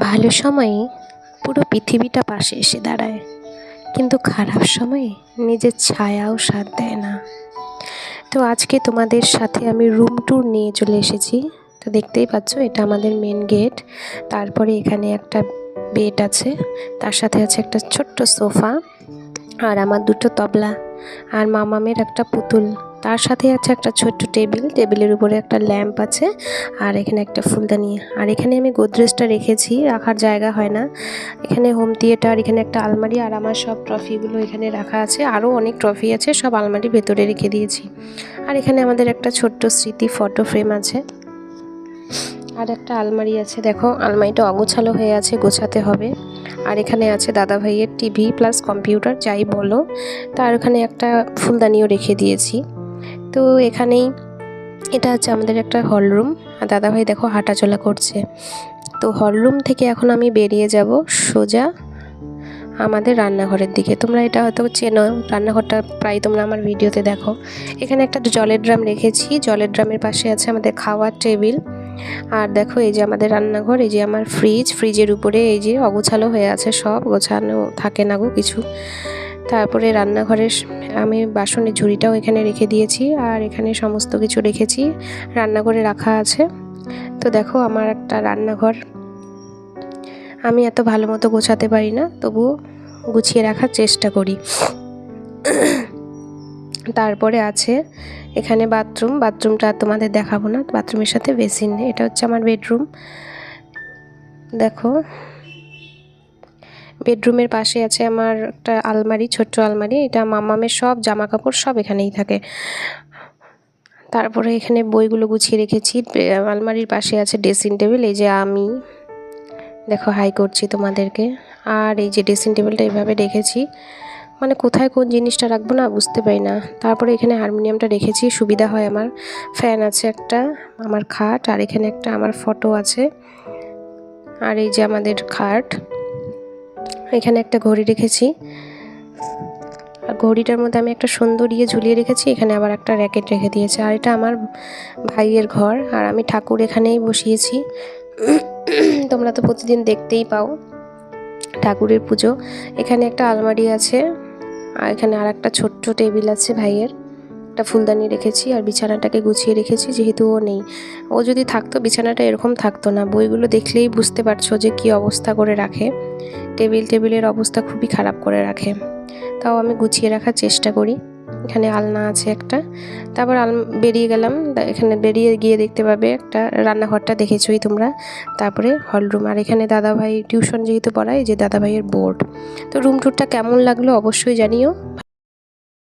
ভালো সময়ে পুরো পৃথিবীটা পাশে এসে দাঁড়ায়। কিন্তু খারাপ সময়ে নিজের ছায়াও সাথ দেয় না। তো আজকে তোমাদের সাথে আমি রুম ট্যুর নিয়ে চলে এসেছি। তো দেখতেই পাচ্ছ, এটা আমাদের মেন গেট তারপরে এখানে একটা বেড আছে। তার সাথে আছে একটা ছোট্ট সোফা আর আমার দুটো তবলা। আর মামামের একটা পুতুল। তার সাথে আছে একটা ছোট্ট টেবিল, টেবিলের উপরে একটা ল্যাম্প আছে আর এখানে একটা ফুলদানি। আর এখানে আমি গোদরেজটা রেখেছি, রাখার জায়গা হয় না। এখানে হোম থিয়েটার এখানে একটা আলমারি আর আমার সব ট্রফিগুলো এখানে রাখা আছে। আরও অনেক ট্রফি আছে, সব আলমারি ভেতরে রেখে দিয়েছি। আর এখানে আমাদের একটা ছোট্ট স্মৃতি ফটো ফ্রেম আছে। আর একটা আলমারি আছে, দেখো, আলমারিটা অগোছালো হয়ে আছে, গোছাতে হবে। আর এখানে আছে দাদা ভাইয়ের টিভি প্লাস কম্পিউটার যাই বলো। তার ওখানে একটা ফুলদানিও রেখে দিয়েছি। তো এখানেই এটা হচ্ছে আমাদের একটা হলরুম আর দাদাভাই দেখো হাঁটাচলা করছে। তো হলরুম থেকে এখন আমি বেরিয়ে যাব সোজা আমাদের রান্নাঘরের দিকে। তোমরা এটা হয়তো চেনো, রান্নাঘরটা প্রায় তোমরা আমার ভিডিওতে দেখো। এখানে একটা জলের ড্রাম রেখেছি। জলের ড্রামের পাশে আছে আমাদের খাওয়ার টেবিল। আর দেখো এই যে আমাদের রান্নাঘর, এই যে আমার ফ্রিজ ফ্রিজের উপরে এই যে অগোছালো হয়ে আছে সব। গোছানো থাকে না গো কিছু। তারপরে রান্নাঘরের আমি বাসনের ঝুড়িটাও এখানে রেখে দিয়েছি আর এখানে সমস্ত কিছু রেখেছি। রান্নাঘরে রাখা আছে। তো দেখো আমার একটা রান্নাঘর। আমি এত ভালো মতো গোছাতে পারি না তবুও গুছিয়ে রাখার চেষ্টা করি। তারপরে আছে এখানে বাথরুম। বাথরুমটা তোমাদের দেখাবো না, বাথরুমের সাথে বেসিন এটা হচ্ছে আমার বেডরুম। দেখো বেডরুমের পাশে আছে আমার একটা আলমারি, ছোট্ট আলমারি। এটা মামামের সব জামা কাপড় সব এখানেই থাকে। তারপরে এখানে বইগুলো গুছিয়ে রেখেছি। আলমারির পাশে আছে ড্রেসিং টেবিল। এই যে আমি, দেখো হাই করছি তোমাদেরকে। আর এই যে ড্রেসিং টেবিলটা এইভাবে রেখেছি। মানে কোথায় কোন জিনিসটা রাখব না বুঝতে পারি না। তারপরে এখানে হারমোনিয়ামটা রেখেছি। সুবিধা হয় আমার। ফ্যান আছে একটা, আমার খাট। আর এখানে একটা আমার ফটো আছে। আর এই যে আমাদের খাট। এখানে একটা ঘড়ি রেখেছি। আর ঘড়িটার মধ্যে আমি একটা সুন্দর ইয়ে ঝুলিয়ে রেখেছি, এখানে আবার একটা র্যাকেট রেখে দিয়েছে। আর এটা আমার ভাইয়ের ঘর, আর আমি ঠাকুর এখানেই বসিয়েছি। তোমরা তো প্রতিদিন দেখতেই পাও ঠাকুরের পুজো। এখানে একটা আলমারি আছে, আর এখানে আর একটা ছোট্ট টেবিল আছে ভাইয়ের। একটা ফুলদানি রেখেছি আর বিছানাটাকে গুছিয়ে রেখেছি, যেহেতু ও নেই। ও যদি থাকতো, বিছানাটা এরকম থাকতো না। বইগুলো দেখলেই বুঝতে পারছ যে কি অবস্থা করে রাখে। টেবিল, টেবিলের অবস্থা খুবই খারাপ করে রাখে। তাও আমি গুছিয়ে রাখার চেষ্টা করি। এখানে আলনা আছে একটা। তারপর আল, বেরিয়ে গেলাম। এখানে বেরিয়ে গিয়ে দেখতে পাবে একটা রান্নাঘরটা দেখেছোই তোমরা। তারপরে হলরুম আর এখানে দাদাভাই টিউশন যেহেতু পড়ায় যে দাদাভাইয়ের বোর্ড। তো রুম টুরটা কেমন লাগল অবশ্যই জানিও।